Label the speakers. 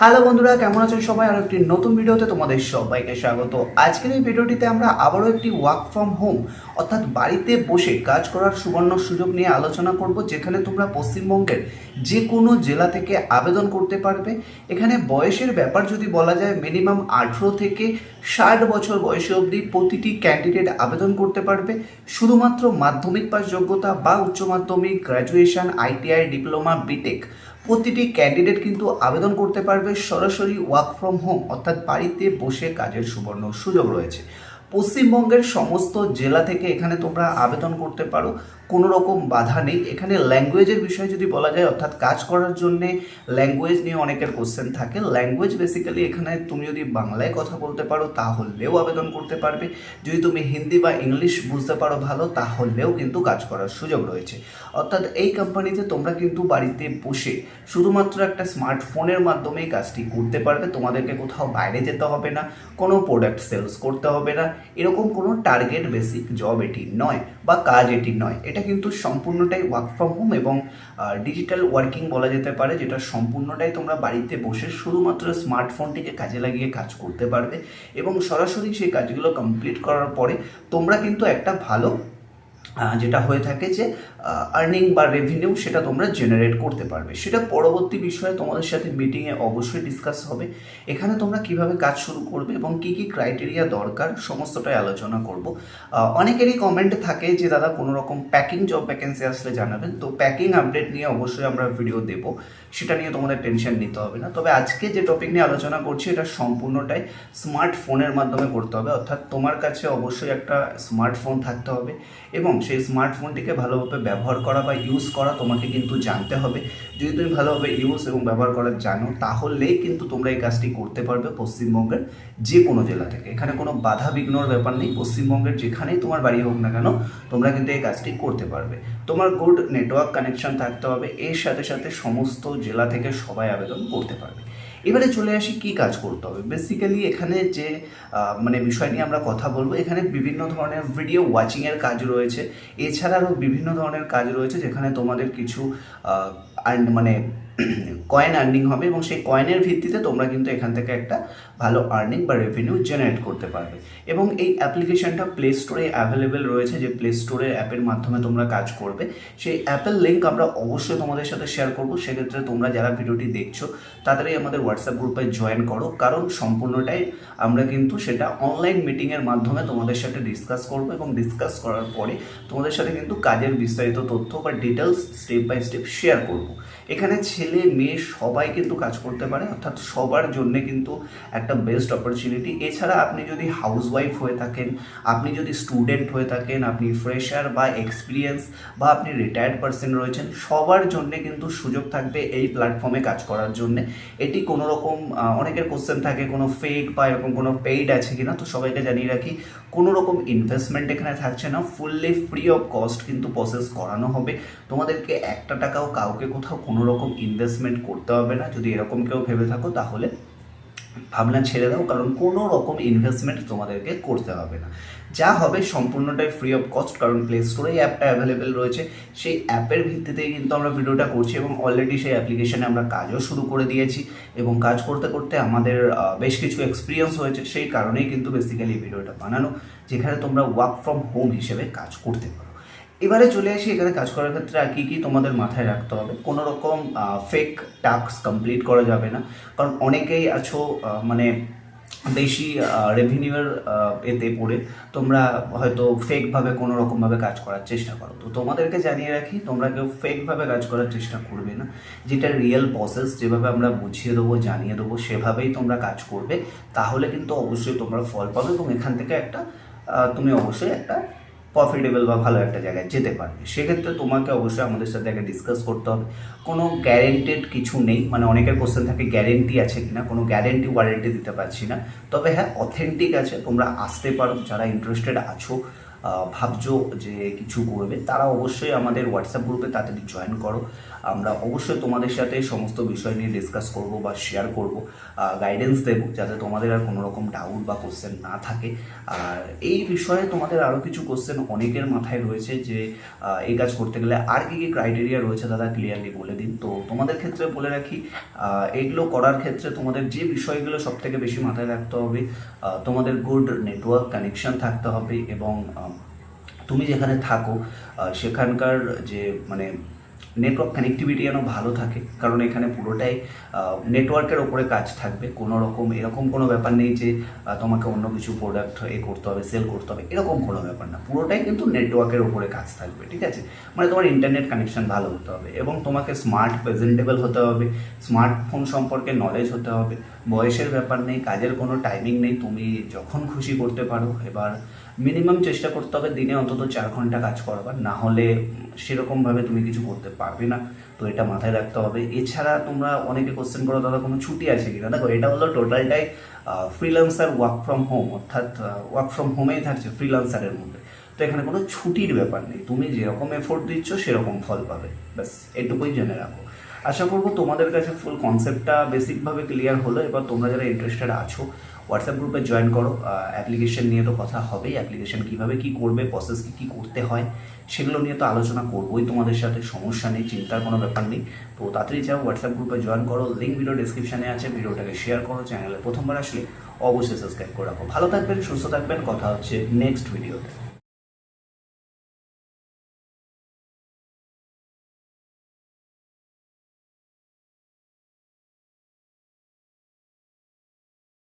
Speaker 1: Hello বন্ধুরা, কেমন আছেন সবাই? আর একটি নতুন ভিডিওতে তোমাদের সবাইকে স্বাগত। আজকের এই ভিডিওটিতে আমরা আবারও একটি ওয়ার্ক ফ্রম হোম অর্থাৎ বাড়িতে বসে কাজ করার সুবর্ণ সুযোগ নিয়ে আলোচনা করব, যেখানে তোমরা পশ্চিমবঙ্গের যে কোনো জেলা থেকে আবেদন করতে পারবে। এখানে বয়সের ব্যাপার যদি বলা যায় মিনিমাম আঠেরো থেকে ষাট বছর বয়সে অবধি প্রতিটি ক্যান্ডিডেট আবেদন করতে পারবে। শুধুমাত্র মাধ্যমিক পাস যোগ্যতা বা উচ্চ মাধ্যমিক গ্র্যাজুয়েশন আইটিআই ডিপ্লোমা বিটেক প্রতিটি ক্যান্ডিডেট কিন্তু আবেদন করতে পারবে সরাসরি ওয়ার্ক ফ্রম হোম অর্থাৎ বাড়িতে বসে কাজের সুবর্ণ সুযোগ রয়েছে। পশ্চিমবঙ্গের সমস্ত জেলা থেকে এখানে তোমরা আবেদন করতে পারো। কোনো রকম বাধা নেই। এখানে ল্যাঙ্গুয়েজের বিষয়ে যদি বলা যায়, অর্থাৎ কাজ করার জন্যে ল্যাঙ্গুয়েজ নিয়ে অনেকের কোশ্চেন থাকে। ল্যাঙ্গুয়েজ বেসিক্যালি এখানে তুমি যদি বাংলায় কথা বলতে পারো, তাহলেও আবেদন করতে পারবে। যদি তুমি হিন্দি বা ইংলিশ বুঝতে পারো ভালো, তাহলেও কিন্তু কাজ করার সুযোগ রয়েছে। অর্থাৎ এই কোম্পানিতে তোমরা কিন্তু বাড়িতে বসে শুধুমাত্র একটা স্মার্টফোনের মাধ্যমেই কাজটি করতে পারবে। তোমাদেরকে কোথাও বাইরে যেতে হবে না। কোনো প্রোডাক্ট সেলস করতে হবে না। এরকম কোনো টার্গেট বেসিক জব এটি নয় বা কাজ এটি নয়। এটা কিন্তু সম্পূর্ণটাই ওয়ার্ক ফ্রম হোম এবং ডিজিটাল ওয়ার্কিং বলা যেতে পারে, যেটা সম্পূর্ণটাই তোমরা বাড়িতে বসে শুধুমাত্র স্মার্টফোনটিকে কাজে লাগিয়ে কাজ করতে পারবে এবং সরাসরি সেই কাজগুলো কমপ্লিট করার পরে তোমরা কিন্তু একটা ভালো যেটা হয়ে থাকে যে আর্নিং বা রেভিনিউ সেটা তোমরা জেনারেট করতে পারবে। সেটা পরবর্তী বিষয়ে তোমাদের সাথে মিটিংয়ে অবশ্যই ডিসকাস হবে। এখানে তোমরা কীভাবে কাজ শুরু করবে এবং কি কি ক্রাইটেরিয়া দরকার সমস্তটাই আলোচনা করব। অনেকেরই কমেন্ট থাকে যে, দাদা কোনো রকম প্যাকিং জব ভ্যাকেন্সি আসলে জানাবেন? তো প্যাকিং আপডেট নিয়ে অবশ্যই আমরা ভিডিও দেবো। সেটা নিয়ে তোমাদের টেনশন নিতে হবে না। তবে আজকে যে টপিক নিয়ে আলোচনা করছি, এটা সম্পূর্ণটাই স্মার্টফোনের মাধ্যমে করতে হবে। অর্থাৎ তোমার কাছে অবশ্যই একটা স্মার্টফোন থাকতে হবে এবং সেই স্মার্টফোনটিকে ভালোভাবে ব্যবহার করা বা ইউজ করা তোমাকে কিন্তু জানতে হবে। যদি তুমি ভালোভাবে ইউজ এবং ব্যবহার করা জানো, তাহলেই কিন্তু তোমরা এই কাজটি করতে পারবে পশ্চিমবঙ্গের যে কোনো জেলা থেকে। এখানে কোনো বাধা বিঘ্নর ব্যাপার নেই। পশ্চিমবঙ্গের যেখানেই তোমার বাড়ি হোক না কেন, তোমরা কিন্তু এই কাজটি করতে পারবে। তোমার গুড নেটওয়ার্ক কানেকশন থাকতে হবে। এর সাথে সাথে সমস্ত জেলা থেকে সবাই আবেদন করতে পারবে। এবারে চলে আসি কি কাজ করতে হবে? বেসিক্যালি এখানে যে মানে বিষয় নিয়ে আমরা কথা বলব, এখানে বিভিন্ন ধরনের ভিডিও ওয়াচিংয়ের কাজ রয়েছে। এছাড়া আরও বিভিন্ন ধরনের কাজ রয়েছে, যেখানে তোমাদের কিছু মানে কয়েন আর্নিং হবে এবং সেই কয়েনের ভিত্তিতে তোমরা কিন্তু এখান থেকে একটা ভালো আর্নিং বা রেভিনিউ জেনারেট করতে পারবে। এবং এই অ্যাপ্লিকেশনটা প্লে স্টোরে অ্যাভেলেবেল রয়েছে, যে প্লে স্টোরের অ্যাপের মাধ্যমে তোমরা কাজ করবে। সেই অ্যাপের লিঙ্ক আমরা অবশ্যই তোমাদের সাথে শেয়ার করব। সেক্ষেত্রে তোমরা যারা ভিডিওটি দেখছ, তাদেরই আমাদের হোয়াটসঅ্যাপ গ্রুপে জয়েন করো। কারণ সম্পূর্ণটাই আমরা কিন্তু সেটা অনলাইন মিটিংয়ের মাধ্যমে তোমাদের সাথে ডিসকাস করব এবং ডিসকাস করার পরে তোমাদের সাথে কিন্তু কাজের বিস্তারিত তথ্য বা details step by step share করব। এখানে ছেলে, মেয়ে সবাই কিন্তু কাজ করতে পারে, অর্থাৎ সবার জন্য কিন্তু একটা বেস্ট অপরচুনিটি এছাড়া আপনি যদি হাউস ওয়াইফ হয়ে থাকেন, আপনি যদি স্টুডেন্ট হয়ে থাকেন, আপনি ফ্রেশার বা এক্সপিরিয়েন্স বা আপনি রিটায়ার্ড পার্সন রয়েছেন, সবার জন্যে কিন্তু সুযোগ থাকবে এই প্ল্যাটফর্মে কাজ করার জন্য। এটি কোনো রকম অনেকের কোশ্চেন থাকে, কোনো ফেক বা এরকম কোনো পেইড আছে কিনা, তো সবাইকে জানিয়ে রাখি কোনো রকম ইনভেস্টমেন্ট এখানে থাকছে না। ফুললি ফ্রি অফ কস্ট কিন্তু প্রসেস করানো হবে। তোমাদেরকে একটা টাকাও কাউকে কোথাও কোনো রকম ইনভেস্টমেন্ট করতে হবে না। যদি এরকম কেউ ভেবে থাকো, তাহলে ভাবনা ছেড়ে দাও, কারণ কোনো রকম ইনভেস্টমেন্ট তোমাদেরকে করতে হবে না। যা হবে সম্পূর্ণটাই ফ্রি অফ কস্ট কারণ প্লে স্টোরেই অ্যাপটা অ্যাভেলেবেল রয়েছে। সেই অ্যাপের ভিত্তিতেই কিন্তু আমরা ভিডিওটা করছি এবং অলরেডি সেই অ্যাপ্লিকেশনে আমরা কাজও শুরু করে দিয়েছি এবং কাজ করতে করতে আমাদের বেশ কিছু এক্সপিরিয়েন্স হয়েছে। সেই কারণেই কিন্তু বেসিক্যালি ভিডিওটা বানানো, যেখানে তোমরা ওয়ার্ক ফ্রম হোম হিসেবে কাজ করতে পারো। এবারে চলে আসি এখানে কাজ করার ক্ষেত্রে আর কী কী তোমাদের মাথায় রাখতে হবে। কোনো রকম ফেক টাস্ক কমপ্লিট করা যাবে না। কারণ অনেকেই আছো মানে বেশি রেভিনিউয়ের এতে পড়ে। তোমরা হয়তো ফেকভাবে কোনো রকমভাবে কাজ করার চেষ্টা করো। তো তোমাদেরকে জানিয়ে রাখি, তোমরা কেউ ফেকভাবে কাজ করার চেষ্টা করবে না। যেটা রিয়েল প্রসেস যেভাবে আমরা বুঝিয়ে দেবো, জানিয়ে দেবো, সেভাবেই তোমরা কাজ করবে। তাহলে কিন্তু অবশ্যই তোমরা ফল পাবে এবং এখান থেকে একটা তুমি অবশ্যই একটা প্রফিটেবল বা ভালো একটা জায়গায় যেতে পারবে। সেক্ষেত্রে তোমাকে অবশ্যই আমাদের সাথে আগে ডিসকাস করতে হবে। কোনো গ্যারেন্টেড কিছু নেই মানে অনেকের কোশ্চেন থাকে গ্যারেন্টি আছে কি না কোনো গ্যারেন্টি ওয়ারেন্টি দিতে পারছি না। তবে হ্যাঁ অথেন্টিক আছে, তোমরা আসতে পারো। যারা ইন্টারেস্টেড আছো ভাবছ যে কিছু করবে, তারা অবশ্যই আমাদের হোয়াটসঅ্যাপ গ্রুপে তাড়াতাড়ি জয়েন করো। আমরা অবশ্যই তোমাদের সাথে সমস্ত বিষয় নিয়ে ডিসকাস করব বা শেয়ার করব গাইডেন্স দেবো, যাতে তোমাদের আর কোনো রকম ডাউট বা কোশ্চেন না থাকে। আর এই বিষয়ে তোমাদের আরও কিছু কোশ্চেন অনেকের মাথায় রয়েছে যে এই কাজ করতে গেলে আর কি কি ক্রাইটেরিয়া রয়েছে দাদা ক্লিয়ারলি বলে দিন। তো তোমাদের ক্ষেত্রে বলে রাখি এগুলো করার ক্ষেত্রে তোমাদের যে বিষয়গুলো সব থেকে বেশি মাথায় রাখতে হবে তোমাদের গুড নেটওয়ার্ক কানেকশন থাকতে হবে এবং তুমি যেখানে থাকো সেখানকার যে মানে নেটওয়ার্ক কানেক্টিভিটি যেন ভালো থাকে, কারণ এখানে পুরোটাই নেটওয়ার্কের ওপরে কাজ থাকবে। কোনো রকম, এরকম কোনো ব্যাপার নেই যে তোমাকে অন্য কিছু প্রোডাক্ট এ করতে হবে সেল করতে হবে, এরকম কোনো ব্যাপার না। পুরোটাই কিন্তু নেটওয়ার্কের ওপরে কাজ থাকবে, ঠিক আছে? মানে তোমার ইন্টারনেট কানেকশন ভালো হতে হবে এবং তোমাকে স্মার্ট প্রেজেন্টেবল হতে হবে স্মার্টফোন সম্পর্কে নলেজ হতে হবে। বয়সের ব্যাপার নেই, কাজের কোনো টাইমিং নেই, তুমি যখন খুশি করতে পারো। এবার মিনিমাম চেষ্টা করতে হবে দিনে অন্তত চার ঘণ্টা কাজ করবার। না হলে সেরকমভাবে তুমি কিছু করতে পারবে না। তো এটা মাথায় রাখতে হবে। এছাড়া তোমরা অনেকে কোশ্চেন করো, দাদা, কোনো ছুটি আছে কিনা? দেখো, এটা হলো টোটালটাই ফ্রিল্যান্সার ওয়ার্ক ফ্রম হোম অর্থাৎ ওয়ার্ক ফ্রম হোমেই থাকছে ফ্রিল্যান্সারের মধ্যে। তো এখানে কোনো ছুটির ব্যাপার নেই। তুমি যেরকম এফোর্ট দিচ্ছ, সেরকম ফল পাবে। ব্যাস, এটুকুই জেনে রাখো। আশা করব তোমাদের কাছে ফুল কনসেপ্টটা বেসিকভাবে ক্লিয়ার হলো। এবার তোমরা যারা ইন্টারেস্টেড আছো হোয়াটসঅ্যাপ গ্রুপে জয়েন করো। অ্যাপ্লিকেশন নিয়ে তো কথা হবেই। অ্যাপ্লিকেশন কীভাবে কী করবে প্রসেস কী কী করতে হয়, সেগুলো নিয়ে তো আলোচনা করবোই। তোমাদের সাথে সমস্যা নেই, চিন্তার কোনো ব্যাপার নেই। তো তাড়াতাড়ি যাও হোয়াটসঅ্যাপ গ্রুপে জয়েন করো। লিঙ্ক ভিডিও ডিসক্রিপশানে আছে। ভিডিওটাকে শেয়ার করো। চ্যানেলে প্রথমবার আসলে অবশ্যই সাবস্ক্রাইব করে রাখো। ভালো থাকবেন, সুস্থ থাকবেন। কথা হচ্ছে নেক্সট ভিডিওতে